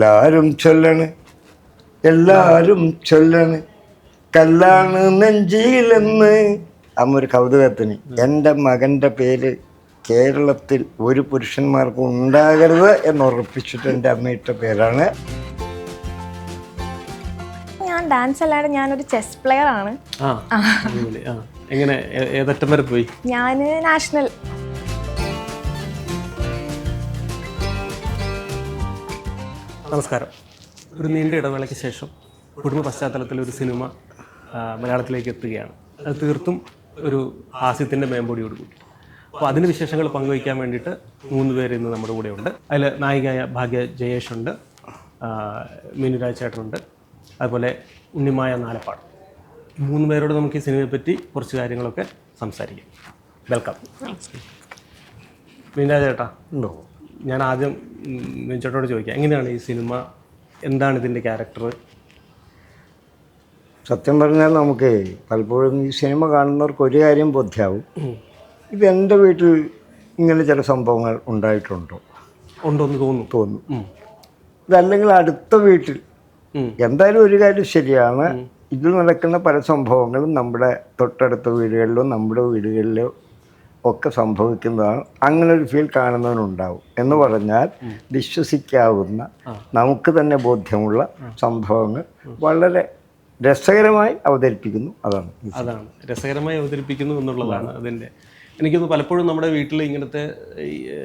എല്ലാരും ചൊല്ലണ് എല്ലാരും ചൊല്ലണ്. കല്ലാണ് നെഞ്ചിയിലെന്ന്. അമ്മ ഒരു കൗതുകത്തിന് എന്റെ മകന്റെ പേര് കേരളത്തിൽ ഒരു പുരുഷന്മാർക്കും ഉണ്ടാകരുത് എന്ന് ഉറപ്പിച്ചിട്ട് എന്റെ അമ്മയിട്ട പേരാണ്. ഞാൻ ഡാൻസ് അല്ലാതെ ഞാനൊരു ചെസ് പ്ലെയർ ആണ്. ആ എങ്ങനെ ഏതറ്റം വരെ പോയി? ഞാൻ നാഷണൽ നമസ്കാരം. ഒരു നീണ്ട ഇടവേളയ്ക്ക് ശേഷം കുടുംബ പശ്ചാത്തലത്തിൽ ഒരു സിനിമ മലയാളത്തിലേക്ക് എത്തുകയാണ്. അത് തീർത്തും ഒരു ഹാസ്യത്തിന്റെ മേമ്പോടിയോടുകൂടി അപ്പോൾ അതിന് വിശേഷങ്ങൾ പങ്കുവയ്ക്കാൻ വേണ്ടിയിട്ട് മൂന്ന് പേര് ഇന്ന് നമ്മുടെ കൂടെ ഉണ്ട് അതിൽ നായികയായ ഭാഗ്യ ജയേഷ് ഉണ്ട് മീനുരാജ് മിനുരാജ് ചേട്ടനുണ്ട് അതുപോലെ ഉണ്ണിമായ നാലപ്പാട്. മൂന്ന് പേരോട് നമുക്ക് ഈ സിനിമയെ പറ്റി കുറച്ച് കാര്യങ്ങളൊക്കെ സംസാരിക്കാം. വെൽക്കം. മിനുരാജ് ചേട്ടാ ഉണ്ടോ? ഞാൻ ആദ്യം മിനുചേട്ടനോട് ചോദിക്കാം എങ്ങനെയാണ് ഈ സിനിമ? എന്താണ് ഇതിന്റെ ക്യാരക്ടർ സത്യം പറഞ്ഞാൽ നമുക്ക് പലപ്പോഴും ഈ സിനിമ കാണുന്നവർക്ക് ഒരു കാര്യം ബോധ്യാവും. ഇത് എന്റെ വീട്ടിൽ ഇങ്ങനെ ചില സംഭവങ്ങൾ ഉണ്ടായിട്ടുണ്ടോ. ഉണ്ടോ എന്ന് തോന്നുന്നു. തോന്നും ഇതല്ലെങ്കിൽ അടുത്ത വീട്ടിൽ എന്തായാലും ഒരു കാര്യം ശരിയാണ്. ഇതിൽ നടക്കുന്ന പല സംഭവങ്ങളും നമ്മുടെ തൊട്ടടുത്ത വീടുകളിലോ നമ്മുടെ വീടുകളിലോ ഒക്കെ സംഭവിക്കുന്നതാണ്. അങ്ങനെ ഒരു ഫീൽ കാണുന്നവനുണ്ടാവും. എന്ന് പറഞ്ഞാൽ വിശ്വസിക്കാവുന്ന നമുക്ക് തന്നെ ബോധ്യമുള്ള സംഭവങ്ങൾ വളരെ രസകരമായി അവതരിപ്പിക്കുന്നു. അതാണ് അതാണ്. രസകരമായി അവതരിപ്പിക്കുന്നു എന്നുള്ളതാണ് അതിന്റെ. എനിക്കൊന്ന് പലപ്പോഴും നമ്മുടെ വീട്ടിൽ ഇങ്ങനത്തെ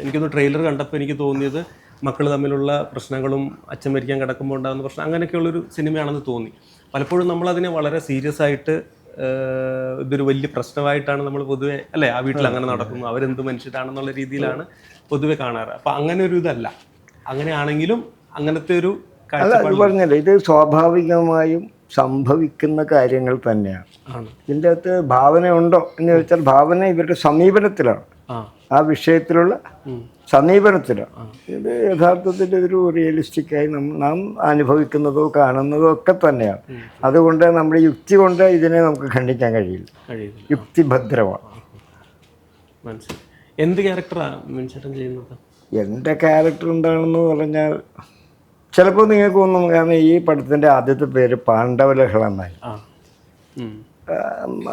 എനിക്കൊന്ന് ട്രെയിലർ കണ്ടപ്പോൾ എനിക്ക് തോന്നിയത് മക്കൾ തമ്മിലുള്ള പ്രശ്നങ്ങളും അച്ഛൻ മരിക്കാൻ കിടക്കുമ്പോൾ ഉണ്ടാകുന്ന പ്രശ്നം അങ്ങനെയൊക്കെയുള്ളൊരു സിനിമയാണെന്ന് തോന്നി. പലപ്പോഴും നമ്മളതിനെ വളരെ സീരിയസ് ആയിട്ട് ഇതൊരു വലിയ പ്രശ്നമായിട്ടാണ് നമ്മൾ പൊതുവെ അല്ലേ? ആ വീട്ടിൽ അങ്ങനെ നടക്കുന്നു. അവരെന്ത് മനുഷ്യരാണെന്നുള്ള രീതിയിലാണ് പൊതുവെ കാണാറ്. അപ്പം അങ്ങനെ ഒരു ഇതല്ല. അങ്ങനെയാണെങ്കിലും അങ്ങനത്തെ ഒരു അത് പറഞ്ഞല്ലോ ഇത് സ്വാഭാവികമായും സംഭവിക്കുന്ന കാര്യങ്ങൾ തന്നെയാണ്. ഇതിന്റെ അകത്ത് ഭാവന ഉണ്ടോ എന്ന് ചോദിച്ചാൽ ഭാവന ഇവരുടെ സമീപനത്തിലാണ്. ആ. വിഷയത്തിലുള്ള സമീപനത്തിലാണ്. ഇത് യഥാർത്ഥത്തിൽ ഒരു റിയലിസ്റ്റിക്കായി നാം നാം അനുഭവിക്കുന്നതോ കാണുന്നതോ ഒക്കെ തന്നെയാണ്. അതുകൊണ്ട് നമ്മുടെ യുക്തി കൊണ്ട് ഇതിനെ നമുക്ക് ഖണ്ഡിക്കാൻ കഴിയില്ല. യുക്തിഭദ്രമാണ്. മനസ്സിലായി. എന്ത് ക്യാരക്ടറാണ് ചെയ്യുന്നത്? എന്റെ ക്യാരക്ടർ എന്താണെന്ന് പറഞ്ഞാൽ ചിലപ്പോൾ നിങ്ങൾക്ക് തോന്നും കാരണം ഈ പടത്തിന്റെ ആദ്യത്തെ പേര് പാണ്ഡവലഹള എന്നായി.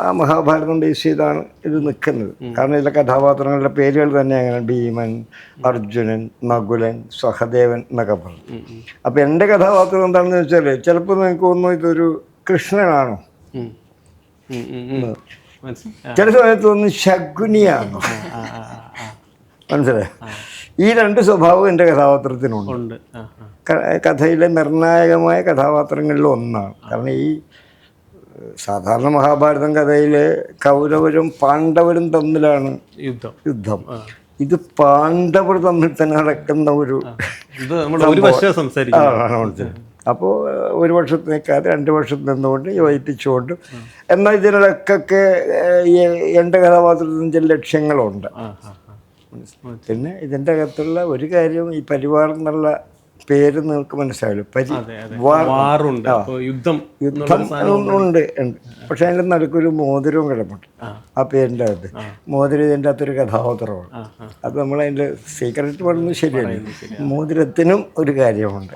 ആ മഹാഭാരതം ബേസ് ചെയ്താണ് ഇത് നിൽക്കുന്നത്. കാരണം ഇതിലെ കഥാപാത്രങ്ങളുടെ പേരുകൾ തന്നെ അങ്ങനെ ഭീമൻ അർജുനൻ നകുലൻ സഹദേവൻ എന്നൊക്കെ പറഞ്ഞു. അപ്പം എന്റെ കഥാപാത്രം എന്താണെന്ന് വെച്ചാൽ ചിലപ്പോൾ നിങ്ങൾക്ക് തോന്നുന്നു ഇതൊരു കൃഷ്ണനാണോ? ചില സമയത്ത് തോന്നുന്നു ശകുനിയാണോ. മനസ്സിലായി? ഈ രണ്ട് സ്വഭാവം എന്റെ കഥാപാത്രത്തിനുണ്ട്. കഥയിലെ നിർണായകമായ കഥാപാത്രങ്ങളിൽ ഒന്നാണ്. കാരണം ഈ സാധാരണ മഹാഭാരതം കഥയിലെ കൗരവരും പാണ്ഡവരും തമ്മിലാണ് യുദ്ധം. യുദ്ധം. ഇത് പാണ്ഡവർ തമ്മിൽ തന്നെ നടക്കുന്ന ഒരു അപ്പോൾ ഒരു വർഷത്ത് നിൽക്കാതെ രണ്ട് വർഷത്ത് നിന്നുകൊണ്ട് യോജിപ്പിച്ചുകൊണ്ട് എന്നാൽ ഇതിനിടക്കൊക്കെ എന്റെ കഥാപാത്രത്തിന് ചില ലക്ഷ്യങ്ങളുണ്ട്. പിന്നെ ഇതിന്റെ അകത്തുള്ള ഒരു കാര്യം ഈ പരിവാർ എന്നുള്ള പേര് നിങ്ങൾക്ക് മനസ്സിലാവില്ല. പരി വാറുണ്ട്. യുദ്ധം യുദ്ധം ഉണ്ട് ഉണ്ട്. പക്ഷെ അതിന്റെ നടുക്കൊരു മോതിരവും കിടപ്പുണ്ട്. ആ. പേരിന്റെ അകത്ത്. മോതിരം ഇതിന്റെ അകത്തൊരു കഥാപാത്രമാണ്. അത് നമ്മൾ അതിന്റെ സീക്രട്ട് പറഞ്ഞത് ശരിയാണ്. മോതിരത്തിനും ഒരു കാര്യമുണ്ട്.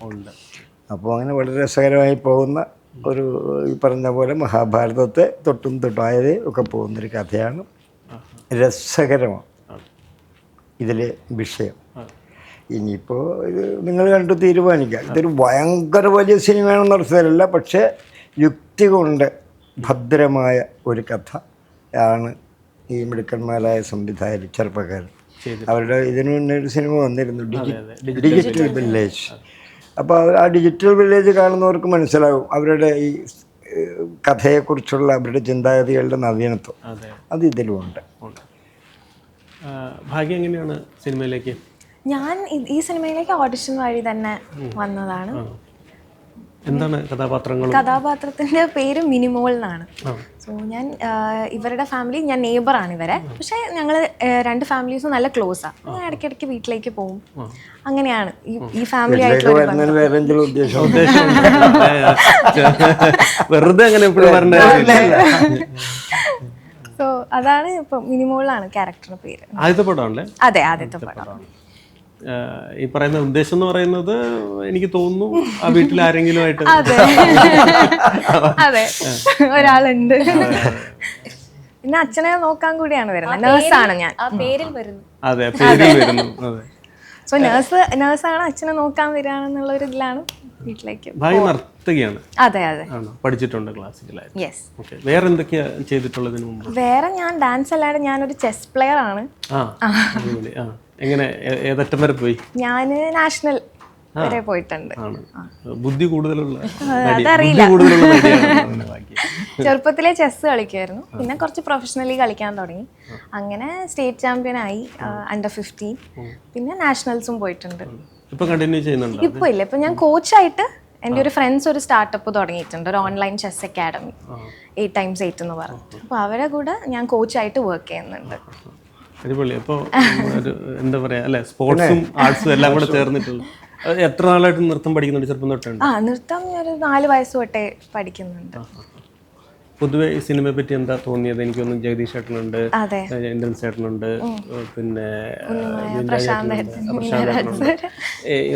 അപ്പോൾ അങ്ങനെ വളരെ രസകരമായി പോകുന്ന ഒരു ഈ പറഞ്ഞ പോലെ മഹാഭാരതത്തെ തൊട്ടും തൊട്ടായത് ഒക്കെ പോകുന്നൊരു കഥയാണ് രസകരമാണ് ഇതിലെ വിഷയം. ഇനിയിപ്പോൾ ഇത് നിങ്ങൾ കണ്ടു തീരുമാനിക്കുക ഇതൊരു ഭയങ്കര വലിയ സിനിമയാണെന്ന് അർത്ഥത്തിലല്ല പക്ഷേ യുക്തി കൊണ്ട് ഭദ്രമായ ഒരു കഥ ആണ് ഈ മിടുക്കന്മാരായ സംവിധായകർ ചെറുപ്പക്കാരൻ അവരുടെ ഇതിനു മുന്നേ ഒരു സിനിമ വന്നിരുന്നു ഡിജി- ഡിജിറ്റൽ വില്ലേജ്. അപ്പോൾ ആ ഡിജിറ്റൽ വില്ലേജ് കാണുന്നവർക്ക് മനസ്സിലാകും അവരുടെ ഈ കഥയെക്കുറിച്ചുള്ള അവരുടെ ചിന്താഗതികളുടെ നവീനത്വം. അത്. ഇതിലുമുണ്ട് ഭാഗ്യം എങ്ങനെയാണ് സിനിമയിലേക്ക് ഞാൻ ഈ സിനിമയിലേക്ക് ഓഡിഷൻ വഴി തന്നെ വന്നതാണ്. എന്താണ് കഥാപാത്രങ്ങൾ കഥാപാത്രത്തിന്റെ പേര് മിനിമോൾ എന്നാണ്. സോ ഞാൻ ഇവരുടെ ഫാമിലി ഞാൻ നെയ്ബറാണ് ഇവരെ. പക്ഷേ ഞങ്ങൾ രണ്ട് ഫാമിലീസും നല്ല ക്ലോസാണ് ഞാൻ ഇടയ്ക്കിടയ്ക്ക് വീട്ടിലേക്ക് പോകും അങ്ങനെയാണ്. ഈ ഫാമിലി വെറുതെ അങ്ങനെ സോ അതാണ് ഇപ്പൊ മിനിമോളാണ് ക്യാരക്ടറിന്റെ പേര്. ആദ്യത്തെ പടമാണല്ലേ? അതെ ആദ്യത്തെ പടം. ഈ പറയുന്ന ഉദ്ദേശം എന്ന് പറയുന്നത് എനിക്ക് തോന്നുന്നു ആ വീട്ടിൽ ആരെങ്കിലും ആയിട്ട് അതെ. ഒരാളുണ്ട്. പിന്നെ അച്ഛനെ നോക്കാൻ കൂടിയാണ് വരുന്നത്. നേഴ്സാണ് ഞാൻ. ആ പേരിൽ വരുന്നു. അതെ പേരിൽ വരുന്നു. അതെ. സോ നേഴ്സ് നേഴ്സാണ് അച്ഛനെ നോക്കാൻ വരികയാണെന്നുള്ള ഒരു ഇതിലാണ് വീട്ടിലേക്ക് ഭാര്യ നർത്തകിയാണ്. അതെ അതെ. പഠിച്ചിട്ടുണ്ട് ക്ലാസിക്കലായിട്ട്. യെസ് ഓക്കെ വേറെ എന്തൊക്കെയാ ചെയ്തിട്ടുള്ളതിന് മുമ്പ്? വേറെ ഞാൻ ഡാൻസ് അല്ലാതെ ഞാനൊരു ചെസ് പ്ലെയർ ആണ്. ആ. എങ്ങനെ ഏതറ്റം വരെ പോയി? ഞാൻ നാഷണൽ വരെ പോയിട്ടുണ്ട്. ബുദ്ധി കൂടുതലുള്ള. ചെറുപ്പത്തിലെ ചെസ് കളിക്കുമായിരുന്നു പിന്നെ കുറച്ച് പ്രൊഫഷണലി കളിക്കാൻ തുടങ്ങി. അങ്ങനെ സ്റ്റേറ്റ് ചാമ്പ്യൻ ആയി അണ്ടർ ഫിഫ്റ്റീൻ പിന്നെ നാഷണൽസും പോയിട്ടുണ്ട്. ഇപ്പൊ കണ്ടിന്യൂ ചെയ്യുന്നുണ്ടോ ഇപ്പൊ ഇല്ല. ഇപ്പൊ ഞാൻ കോച്ചായിട്ട് എന്റെ ഒരു ഫ്രണ്ട്സ് ഒരു സ്റ്റാർട്ടപ്പ് തുടങ്ങിയിട്ടുണ്ട്. ഒരു online chess academy eight times eight എന്ന് പറഞ്ഞു. അപ്പോൾ അവരെ കൂടെ ഞാൻ കോച്ചായിട്ട് വർക്ക് ചെയ്യുന്നുണ്ട്. അടിപൊളി. അപ്പോൾ ഒരു എന്താ പറയാ അല്ലെ സ്പോർട്സും ആർട്സും എല്ലാം കൂടെ ചേർന്നിട്ടുള്ള. എത്ര നാളായിട്ട് നൃത്തം പഠിക്കുന്നുണ്ട് ചെറുപ്പം തൊട്ടുണ്ട് ആ നൃത്തം ഞാൻ ഒരു നാല് വയസ്സ് തൊട്ടേ പഠിക്കുന്നുണ്ട്. പൊതുവെ ഈ സിനിമയെ പറ്റി എന്താ തോന്നിയത്? എനിക്കൊന്നും ജഗദീഷ് ചേട്ടനുണ്ട് ഇന്ദ്രൻ ചേട്ടനുണ്ട് പിന്നെ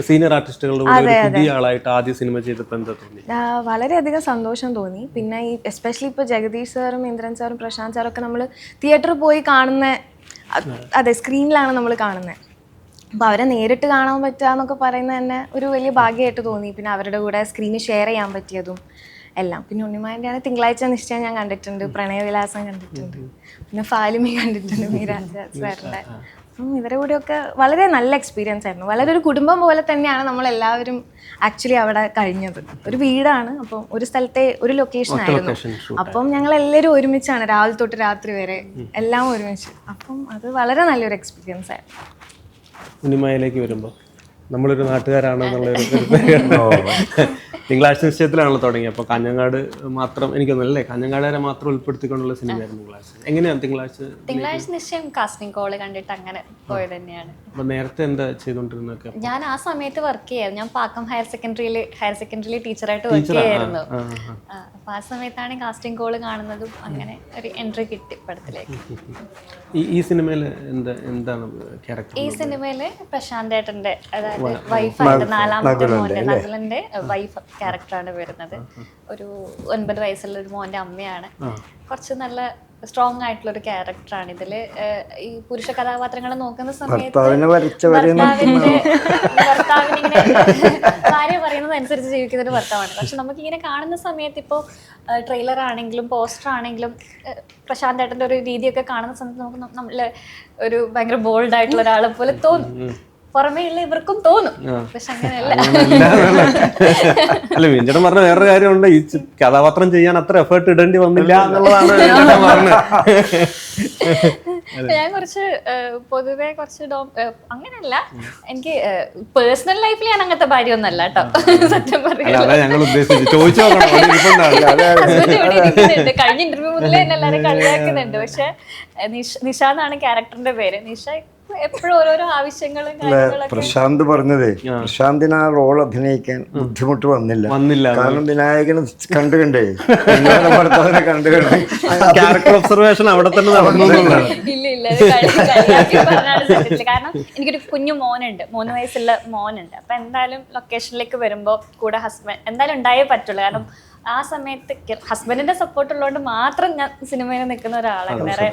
സീനിയർ ആർട്ടിസ്റ്റുകളുടെ കൂടെ പുതിയ ആളായിട്ട് ആദ്യ സിനിമ ചെയ്തപ്പോൾ എന്താ തോന്നി? വളരെയധികം സന്തോഷം തോന്നി. പിന്നെ ഈ എസ്പെഷ്യലി ഇപ്പോൾ ജഗദീഷ് സാറും ഇന്ദ്രൻ സാറും പ്രശാന്ത് സാറും ഒക്കെ നമ്മൾ തിയേറ്ററിൽ പോയി കാണുന്ന അതെ സ്ക്രീനിലാണ് നമ്മൾ കാണുന്നത് അപ്പോൾ അവരെ നേരിട്ട് കാണാൻ പറ്റുക എന്നൊക്കെ പറയുന്നത് തന്നെ ഒരു വലിയ ഭാഗ്യമായിട്ട് തോന്നി. പിന്നെ അവരുടെ കൂടെ സ്ക്രീനിൽ ഷെയർ ചെയ്യാൻ പറ്റിയതും എല്ലാം. പിന്നെ ഉണ്ണിമാന്റെ ആണ് തിങ്കളാഴ്ച നിശ്ചയം ഞാൻ കണ്ടിട്ടുണ്ട്. പ്രണയവിലാസം കണ്ടിട്ടുണ്ട്. പിന്നെ ഫാലിമി കണ്ടിട്ടുണ്ട്. മീരാജ് സാറിന്റെ ഇവരുടെ കൂടെയൊക്കെ വളരെ നല്ല എക്സ്പീരിയൻസ് ആയിരുന്നു. വളരെ ഒരു കുടുംബം പോലെ തന്നെയാണ് നമ്മൾ എല്ലാവരും ആക്ച്വലി അവിടെ കഴിഞ്ഞത്. ഒരു വീടാണ് അപ്പം ഒരു സ്ഥലത്തെ ഒരു ലൊക്കേഷൻ ആയിരുന്നു. അപ്പം ഞങ്ങൾ എല്ലാവരും ഒരുമിച്ചാണ് രാവിലെ തൊട്ട് രാത്രി വരെ എല്ലാം ഒരുമിച്ച്. അപ്പം അത് വളരെ നല്ലൊരു എക്സ്പീരിയൻസ് ആയിരുന്നു. ഉണ്ണിമയിലേക്ക് വരുമ്പോൾ നമ്മളൊരു നാട്ടുകാരാണെന്നുള്ള. തിങ്കളാഴ്ച നിശ്ചയത്തിലാണല്ലോ തുടങ്ങി അപ്പോൾ കാഞ്ഞങ്ങാട് മാത്രം എനിക്കൊന്നല്ലേ കാഞ്ഞങ്ങാടുകാരെ മാത്രം ഉൾപ്പെടുത്തിക്കൊണ്ടുള്ള സിനിമയായിരുന്നു തിങ്കളാഴ്ച. എങ്ങനെയാണ് തിങ്കളാഴ്ച തിങ്കളാഴ്ച നിശ്ചയം കാസ്റ്റിംഗ് കോൾ കണ്ടിട്ട് അങ്ങനെ പോയത് തന്നെയാണ്. അപ്പോൾ നേരത്തെ എന്താ ചെയ്തുകൊണ്ടിരുന്നൊക്കെ ഞാൻ ആ സമയത്ത് വർക്ക് ചെയ്യായിരുന്നു. ഞാൻ പാക്കം ഹയർ സെക്കൻഡറിയിൽ ഹയർ സെക്കൻഡറിയിൽ ടീച്ചറായിട്ട് വർക്ക് ചെയ്യായിരുന്നു. അപ്പോൾ ആ, സമയത്താണ് കാസ്റ്റിംഗ് കോൾ കാണുന്നതും അങ്ങനെ ഒരു എൻട്രി കിട്ടി പടത്തിലേക്ക്. ഈ ഈ സിനിമയിൽ എന്താ എന്താണ് ക്യാരക്ടർ ഈ സിനിമയിൽ പ്രശാന്ത് ഏട്ടന്റെ അതായത് വൈഫായിട്ട് നാലാമത്തെ മോന്റെ നകുലന്റെ വൈഫ് ക്യാരക്ടറാണ് വരുന്നത്. ഒരു ഒൻപത് വയസ്സുള്ള ഒരു മോന്റെ അമ്മയാണ്. കുറച്ച് നല്ല സ്ട്രോങ് ആയിട്ടുള്ള ഒരു ക്യാരക്ടറാണ് ഇതിൽ ഈ പുരുഷ കഥാപാത്രങ്ങളെ നോക്കുന്ന സമയത്ത് ഭർത്താവിനെ ഭാര്യ പറയുന്നത് അനുസരിച്ച് ജീവിക്കുന്ന ഒരു ഭർത്താവാണ്. പക്ഷെ നമുക്ക് ഇങ്ങനെ കാണുന്ന സമയത്ത് ഇപ്പോൾ ട്രെയിലർ ആണെങ്കിലും പോസ്റ്റർ ആണെങ്കിലും പ്രശാന്ത് ഏട്ടന്റെ ഒരു രീതിയൊക്കെ കാണുന്ന സമയത്ത് നമുക്ക് നം- നമ്മൾ ഒരു ഭയങ്കര ബോൾഡ് ആയിട്ടുള്ള ഒരാളെ പോലെ തോന്നും. പുറമേ ഉള്ള ഇവർക്കും തോന്നും. പക്ഷെ അങ്ങനെയല്ല. അല്ല വിഞ്ചടം പറഞ്ഞ വേറൊരു കാര്യമുണ്ട്. ഈ കഥാപാത്രം ചെയ്യാൻ അത്ര എഫേർട്ട് ഇടേണ്ടി വന്നില്ല എന്നുള്ളതാണ് ഞാൻ കുറച്ച് പൊതുവെ കുറച്ച് ഡോ- അങ്ങനെയല്ല. എനിക്ക് പേഴ്സണൽ ലൈഫിൽ ഞാൻ അങ്ങനത്തെ ഭാര്യ ഒന്നല്ല കേട്ടോ സത്യം ഇരിക്കുന്നുണ്ട്. കഴിഞ്ഞ ഇന്റർവ്യൂ മുതലേ എന്നെ എല്ലാവരും കളിയാക്കുന്നുണ്ട്. പക്ഷെ നിഷ നിഷ എന്നാണ് ക്യാരക്ടറിന്റെ പേര്. നിഷ എപ്പോഴും ഓരോരോ ആവശ്യങ്ങളും കാര്യങ്ങളൊക്കെ പ്രശാന്ത് പറഞ്ഞതേ പ്രശാന്തിന് ആ റോൾ അഭിനയിക്കാൻ ബുദ്ധിമുട്ട് വന്നില്ല. വന്നില്ല. കാരണം വിനായകന് കണ്ടു കണ്ടേ ഭർത്താവിനെ കണ്ടു കണ്ടേ ക്യാരക്ടർ ഒബ്സർവേഷൻ അവിടെ തന്നെ നടന്നു. ഇല്ല ഇല്ല കാരണം എനിക്കൊരു കുഞ്ഞു മോനുണ്ട്. മൂന്ന് വയസ്സുള്ള മോനുണ്ട്. അപ്പൊ എന്തായാലും ലൊക്കേഷനിലേക്ക് വരുമ്പോ കൂടെ ഹസ്ബൻഡ് എന്തായാലും ഉണ്ടായേ പറ്റുള്ളൂ. കാരണം ആ സമയത്ത് ഹസ്ബൻഡിന്റെ സപ്പോർട്ട് ഉള്ളതുകൊണ്ട് മാത്രം ഞാൻ സിനിമയിൽ നിൽക്കുന്ന ഒരാളാണ്. വേറെ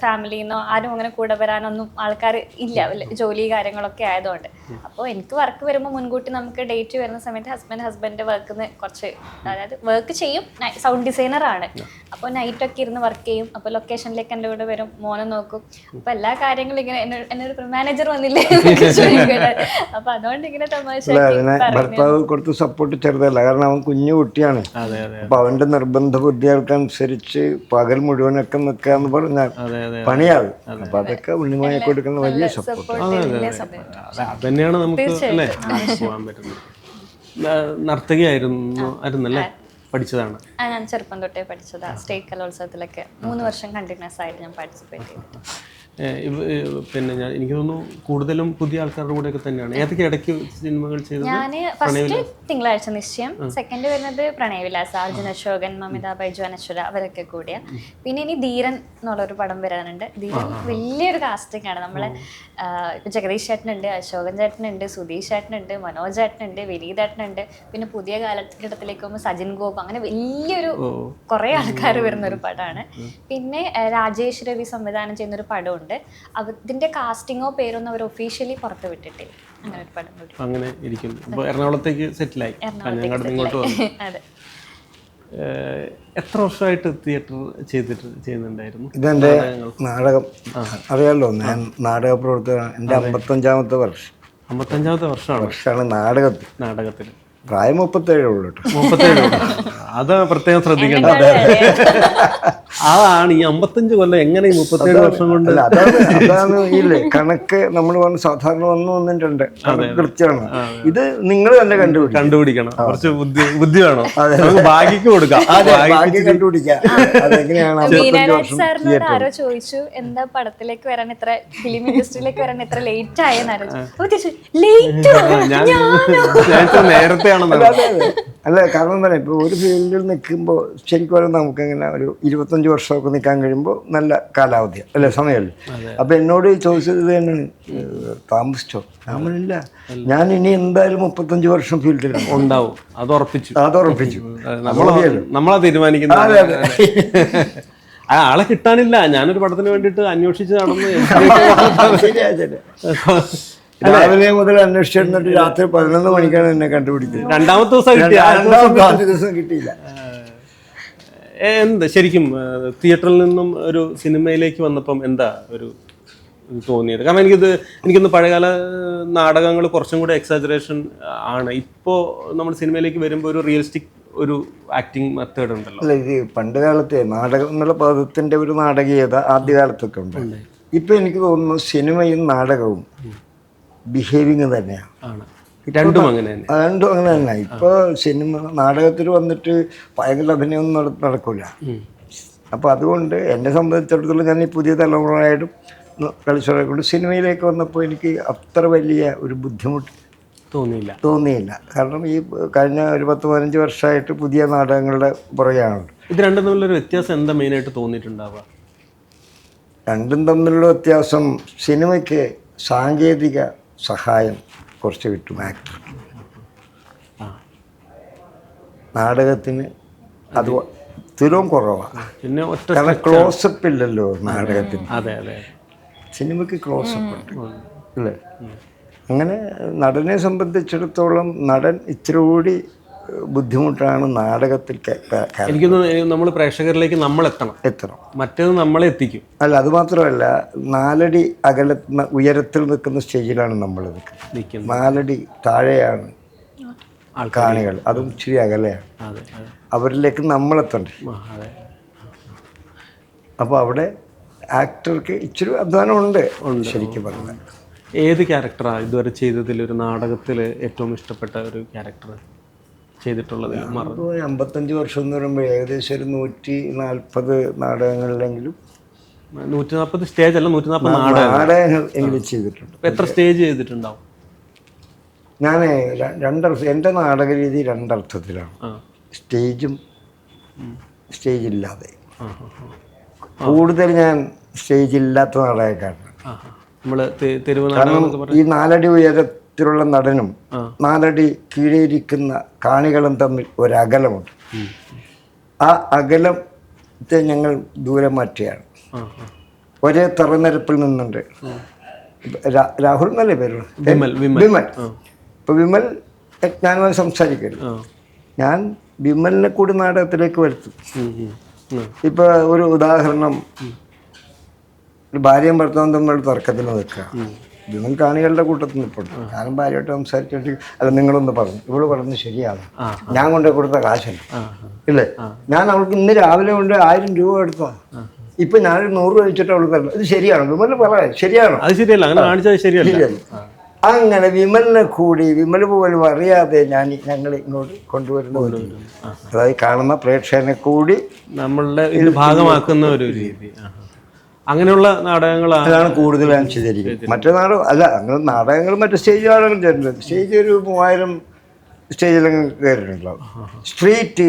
ഫാമിലിന്നോ ആരും അങ്ങനെ കൂടെ വരാനൊന്നും ആൾക്കാർ ഇല്ല. ജോലി കാര്യങ്ങളൊക്കെ ആയതുകൊണ്ട്. അപ്പോൾ എനിക്ക് വർക്ക് വരുമ്പോൾ മുൻകൂട്ടി നമുക്ക് ഡേറ്റ് വരുന്ന സമയത്ത് ഹസ്ബൻഡ് ഹസ്ബൻഡിന്റെ വർക്കിന്ന് കുറച്ച് അതായത് വർക്ക് ചെയ്യും. സൗണ്ട് ഡിസൈനർ ആണ്. അപ്പോൾ നൈറ്റ് ഒക്കെ ഇരുന്ന് വർക്ക് ചെയ്യും. അപ്പോൾ ലൊക്കേഷനിലേക്ക് എന്റെ കൂടെ വരും. മോനെ നോക്കും. അപ്പോൾ എല്ലാ കാര്യങ്ങളും ഇങ്ങനെ എന്നെ ഒരു മാനേജർ വന്നില്ലേ അപ്പൊ അപ്പോൾ അതുകൊണ്ട് ഇങ്ങനെ തമാശ ഭർത്താവ് കൊടുത്ത് സപ്പോർട്ട് ചെറുതല്ല. കാരണം അവൻ കുഞ്ഞു കുട്ടിയാണ്. അതെ അതെ അപ്പൊ അവന്റെ നിർബന്ധ ബുദ്ധികൾക്കനുസരിച്ച് പകൽ മുഴുവനൊക്കെ നിൽക്കാന്ന് പറഞ്ഞാൽ പണിയാവും. അപ്പൊ അതൊക്കെ ഉണ്ണിമായി കൊടുക്കുന്ന വലിയ സപ്പോർട്ട് തന്നെയാണ് നമുക്ക് അല്ലേ? പോകാൻ പറ്റുന്നത്. ന- നർത്തകിയായിരുന്നു ആയിരുന്നല്ലേ? പഠിച്ചതാണ്. ഞാൻ ചെറുപ്പം തൊട്ടേ പഠിച്ചതാ. സ്റ്റേറ്റ് കലോത്സവത്തിലൊക്കെ മൂന്ന് വർഷം കണ്ടിന്യൂസ് ആയിട്ട് ഞാൻ പാർട്ടിസിപ്പേറ്റ് ചെയ്തു ഏ, ഇവ- ഏ, പിന്നെ ഞാൻ എനിക്ക് തോന്നുന്നു കൂടുതലും പുതിയ ആൾക്കാരുടെ കൂടെയൊക്കെ തന്നെയാണ്. ഏതൊക്കെ ഇടയ്ക്ക് സിനിമകൾ ചെയ്തത്? ഞാൻ ഫസ്റ്റ് തിങ്കളാഴ്ച നിശ്ചയം. സെക്കൻഡ് വരുന്നത് പ്രണയവിലാസ അർജുൻ അശോകൻ മമിത ബൈജു അനശ്വര അവരൊക്കെ കൂടിയ. പിന്നെ ഇനി ധീരൻ എന്നുള്ളൊരു പടം വരാനുണ്ട്. ധീരൻ വലിയൊരു കാസ്റ്റിംഗ് ആണ്. നമ്മളെ ഇപ്പൊ ജഗദീഷ് ചേട്ടനുണ്ട് അശോകൻ ചേട്ടനുണ്ട് സുധീഷ് ചേട്ടനുണ്ട് മനോജ് ചേട്ടനുണ്ട് വിനീത് ചേട്ടനുണ്ട്. പിന്നെ പുതിയ കാലഘട്ടത്തിലേക്ക് പോകുമ്പോൾ സജിൻ ഗോപ് അങ്ങനെ വലിയൊരു കുറേ ആൾക്കാർ വരുന്ന ഒരു പടമാണ് പിന്നെ രാജേഷ് രവി സംവിധാനം ചെയ്യുന്ന ഒരു പടമുണ്ട്. അതിന്റെ കാസ്റ്റിങ്ങോ പേരൊന്നും അവർ ഒഫീഷ്യലി പുറത്ത് വിട്ടിട്ടില്ല. അങ്ങനെ ഒരു പടം കൂടി. അങ്ങനെ ഇരിക്കുന്നു എറണാകുളത്തേക്ക് സെറ്റിലായി. കാഞ്ഞങ്ങാട് ഇങ്ങോട്ട് വന്നു. അതെ. എത്ര വർഷമായിട്ട് തിയേറ്റർ ചെയ്തിട്ട് ചെയ്യുന്നുണ്ടായിരുന്നു? ഇതെന്റെ നാടകം. അറിയാലോ ഞാൻ നാടക പ്രവർത്തകനാണ് എന്റെ അമ്പത്തഞ്ചാമത്തെ വർഷം. അമ്പത്തഞ്ചാമത്തെ വർഷമാണ്. വർഷമാണ് നാടകത്തിൽ. നാടകത്തിൽ. പ്രായം മുപ്പത്തേഴേ ഉള്ളൂ കേട്ടോ. മുപ്പത്തേഴ് അത് പ്രത്യേകം ശ്രദ്ധിക്കേണ്ട. അതാണ് ഈ അമ്പത്തഞ്ച് കൊല്ലം എങ്ങനെ ഈ മുപ്പത്തേഴ് വർഷം കൊണ്ട് അല്ല അതാണ് അതാണ് ഇല്ലേ കണക്ക് നമ്മൾ പറഞ്ഞ സാധാരണ ഒന്ന് ഒന്നും രണ്ട് കൃത്യമാണ്. ഇത് നിങ്ങൾ തന്നെ കണ്ടുപിടിക്കും കണ്ടുപിടിക്കണം. കുറച്ച് ബുദ്ധി ബുദ്ധി വേണം. നമുക്ക് ഭാഗ്യക്ക് കൊടുക്കാം. ബാക്കി കണ്ടുപിടിക്കാം. അതെങ്ങനെയാണ് അമ്പത്തഞ്ച് വർഷം സാറിനോട് ആരോ ചോദിച്ചു എന്താ പടത്തിലേക്ക് വരാൻ ഇത്ര ഫിലിം ഇൻഡസ്ട്രിയിലേക്ക് വരാൻ ഇത്ര ലേറ്റ് ആയെന്ന് ആലോചിച്ചു ലേറ്റ് ഞാൻ ഞാൻ അല്ല കാരണം എന്താ ഇപ്പൊ ഒരു ഫീൽഡിൽ നിൽക്കുമ്പോൾ ശരിക്കും പറഞ്ഞാൽ നമുക്ക് ഇങ്ങനെ ഒരു ഇരുപത്തഞ്ച് വർഷമൊക്കെ നിൽക്കാൻ കഴിയുമ്പോൾ നല്ല കാലാവധി അല്ലെ സമയമല്ലേ? അപ്പൊ എന്നോട് ചോദിച്ചത് ഇത് തന്നെയാണ്. താമസിച്ചോ? താമസില്ല ഞാൻ ഇനി എന്തായാലും മുപ്പത്തഞ്ച് വർഷം ഫീൽഡിൽ ഉണ്ടാവും. അത് ഉറപ്പിച്ചു. അത് ഉറപ്പിച്ചു. നമ്മളാ തീരുമാനിക്കുന്നത് ആ ആളെ കിട്ടാനില്ല. ഞാനൊരു പടത്തിന് വേണ്ടിയിട്ട് അന്വേഷിച്ച് നടന്നു. രാവിലെ മുതൽ അന്വേഷിച്ചിരുന്നിട്ട് രാത്രി പതിനൊന്ന് മണിക്കാണ് എന്നെ കണ്ടുപിടിച്ചത്. രണ്ടാമത്തെ ദിവസം കിട്ടി. രണ്ടാമത്തെ ദിവസം കിട്ടിയില്ല. എന്താ? ശരിക്കും തിയേറ്ററിൽ നിന്നും ഒരു സിനിമയിലേക്ക് വന്നപ്പം എന്താ ഒരു തോന്നിയത്? കാരണം എനിക്കിത് എനിക്കൊന്ന് പഴയകാല നാടകങ്ങൾ കുറച്ചും കൂടെ എക്സാജറേഷൻ ആണ്. ഇപ്പോൾ നമ്മൾ സിനിമയിലേക്ക് വരുമ്പോൾ ഒരു റിയലിസ്റ്റിക് ഒരു ആക്ടിങ് മെത്തേഡ് ഉണ്ടല്ലോ. അല്ല ഇത് പണ്ട് കാലത്തെ നാടകം എന്നുള്ള പദത്തിന്റെ ഒരു നാടകീയത ആദ്യകാലത്തൊക്കെ ഉണ്ട്. ഇപ്പം എനിക്ക് തോന്നുന്നു സിനിമയും നാടകവും ബിഹേവിങ് തന്നെയാണ്. രണ്ടും അങ്ങനെ തന്നെ. അതുകൊണ്ടും അങ്ങനെ തന്നെ. ഇപ്പൊ സിനിമ നാടകത്തിൽ വന്നിട്ട് ഭയങ്കര അഭിനയം നടക്കില്ല നടക്കൂല. അപ്പൊ അതുകൊണ്ട് എന്നെ സംബന്ധിച്ചിടത്തോളം ഞാൻ ഈ പുതിയ തലമുറയായിട്ടും കളിച്ചവരെ കൊണ്ട് സിനിമയിലേക്ക് വന്നപ്പോൾ എനിക്ക് അത്ര വലിയ ഒരു ബുദ്ധിമുട്ട് തോന്നിയില്ല. തോന്നിയില്ല. കാരണം ഈ കഴിഞ്ഞ ഒരു പത്ത് പതിനഞ്ച് വർഷമായിട്ട് പുതിയ നാടകങ്ങളുടെ പുറകെയാണ്. ഇത് രണ്ടും തമ്മിലൊരു വ്യത്യാസം എന്താ മെയിനായിട്ട് തോന്നിയിട്ടുണ്ടാവുക? രണ്ടും തമ്മിലുള്ള വ്യത്യാസം സിനിമയ്ക്ക് സാങ്കേതിക സഹായം കുറച്ച് കിട്ടും ആക്ടർ നാടകത്തിന് അത് തുലവും കുറവാണ് പിന്നെ കാരണം ക്ലോസപ്പ് ഇല്ലല്ലോ നാടകത്തിന്. അതെ അതെ സിനിമയ്ക്ക് ക്ലോസപ്പ് ഉണ്ട്. അല്ലേ? അങ്ങനെ നടനെ സംബന്ധിച്ചിടത്തോളം നടൻ ഇച്ചിരി കൂടി ബുദ്ധിമുട്ടാണ് നാടകത്തിൽ കേ- കേ- കേ- എനിക്കൊന്ന് നമ്മൾ പ്രേക്ഷകരിലേക്ക് നമ്മൾ എത്തണം. എത്തണം മറ്റേത് നമ്മളെ എത്തിക്കും അല്ല അത് മാത്രമല്ല നാലടി അകല ഉയരത്തിൽ നിൽക്കുന്ന സ്റ്റേജിലാണ് നമ്മൾ നിൽക്കുന്നത്. നാലടി താഴെയാണ് കാണികൾ. അതും ഇച്ചിരി അകലെയാണ്. അവരിലേക്ക് നമ്മളെത്തണ്ടേ? അപ്പോൾ അവിടെ ആക്ടർക്ക് ഇച്ചിരി അധ്വാനമുണ്ട് ശരിക്കും പറഞ്ഞാൽ. ഏത് ക്യാരക്ടറാണ് ഇതുവരെ ചെയ്തതിൽ ഒരു നാടകത്തിൽ ഏറ്റവും ഇഷ്ടപ്പെട്ട ഒരു ക്യാരക്ടർ ഇപ്പോൾ അമ്പത്തഞ്ച് വർഷം എന്ന് പറയുമ്പോൾ ഏകദേശം ഒരു നൂറ്റി നാൽപ്പത് നാടകങ്ങളിലെങ്കിലും നൂറ്റി നാൽപ്പത് സ്റ്റേജ് അല്ല നൂറ്റി നാൽപ്പത് നാടകം നാടകങ്ങൾ എങ്കിലും ചെയ്തിട്ടുണ്ട്. എത്ര സ്റ്റേജ് ചെയ്തിട്ടുണ്ടാവും? ഞാൻ രണ്ടർത്ഥം എന്റെ നാടക രീതി രണ്ടർത്ഥത്തിലാണ് സ്റ്റേജും സ്റ്റേജ് ഇല്ലാതെ ആ ആ കൂടുതൽ ഞാൻ സ്റ്റേജ് ഇല്ലാത്ത നാടകക്കാരനാണ് നമ്മൾ ഈ നാലടി ഉയരത്തിലുള്ള നടനും നാലടി കീഴിരിക്കുന്ന കാണികളും തമ്മിൽ ഒരകലമുണ്ട്. ആ അകലത്തെ ഞങ്ങൾ ദൂരം മാറ്റിയാണ്. ഒരേ തറനിരപ്പിൽ നിന്നുണ്ട്. രാഹുൽ എന്നല്ലേ പേര്? വിമൽ ഇപ്പൊ വിമൽ ഞാനുമായി സംസാരിക്കരുത്. ഞാൻ വിമലിനെ കൂടി നാടകത്തിലേക്ക് വരുത്തും. ഇപ്പൊ ഒരു ഉദാഹരണം ഭാര്യയും ഭർത്താവും തമ്മിലുള്ള തർക്കത്തിൽ നിൽക്കുക വിമൽ കാണികളുടെ കൂട്ടത്തിൽ നിൽപ്പുണ്ട് ഞാനും ഭാര്യയായിട്ട് സംസാരിച്ചിട്ട് അത് നിങ്ങളൊന്ന് പറഞ്ഞു. ഇവൾ പറഞ്ഞ് ശരിയാണ്. ഞാൻ കൊണ്ട് കൊടുത്ത കാശല്ല? ഇല്ലേ? ഞാൻ അവൾക്ക് ഇന്ന് രാവിലെ കൊണ്ട് ആയിരം രൂപ എടുത്തോ ഇപ്പൊ ഞാനൊരു നൂറ് രൂപ വെച്ചിട്ട് അവൾക്ക് തരണം. ഇത് ശരിയാണോ? വിമൽ പറയാം. ശരിയാണോ? അത് ശരിയല്ല. അങ്ങനെ കാണിച്ചത് ശരിയല്ല. അങ്ങനെ വിമലിനെ കൂടി വിമൽ പോലും അറിയാതെ ഞാൻ ഞങ്ങൾ ഇങ്ങോട്ട് കൊണ്ടുവരുന്ന ഒരു അതായത് കാണുന്ന പ്രേക്ഷകനെ കൂടി നമ്മളുടെ ഭാഗമാക്കുന്ന ഒരു രീതി. അങ്ങനെയുള്ള നാടകങ്ങളാണ് കൂടുതൽ ഞാൻ ചെയ്തിരിക്കുന്നത്. മറ്റേ നാടകം അല്ല അങ്ങനെ നാടകങ്ങൾ മറ്റേ സ്റ്റേജ് നാടകം ചെയ്തിട്ടുണ്ട്. സ്റ്റേജ് ഒരു മൂവായിരം സ്റ്റേജിലങ്ങ് കയറിയിട്ടുണ്ടാവും സ്ട്രീറ്റ്